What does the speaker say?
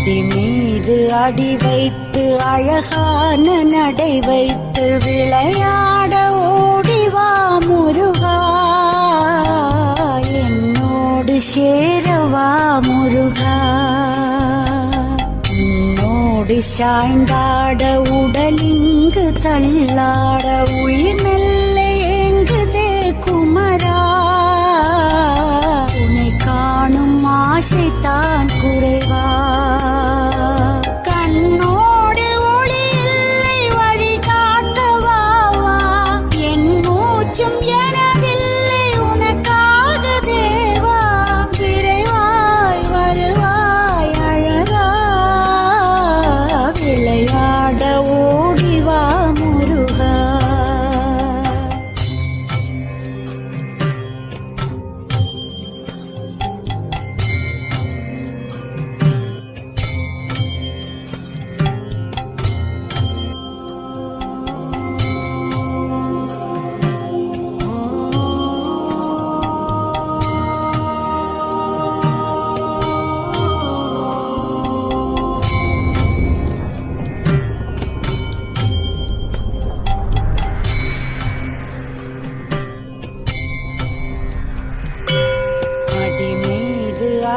அடி மீது அடி வைத்து அழகான நடை வைத்து விளையாட ஓடிவா முருகா. என்னோடு சேரவா முருகா. என்னோடு சாய்ந்தாட உடலிங்கு தள்ளாட உயிர் ஆசைத்தான் குறைவா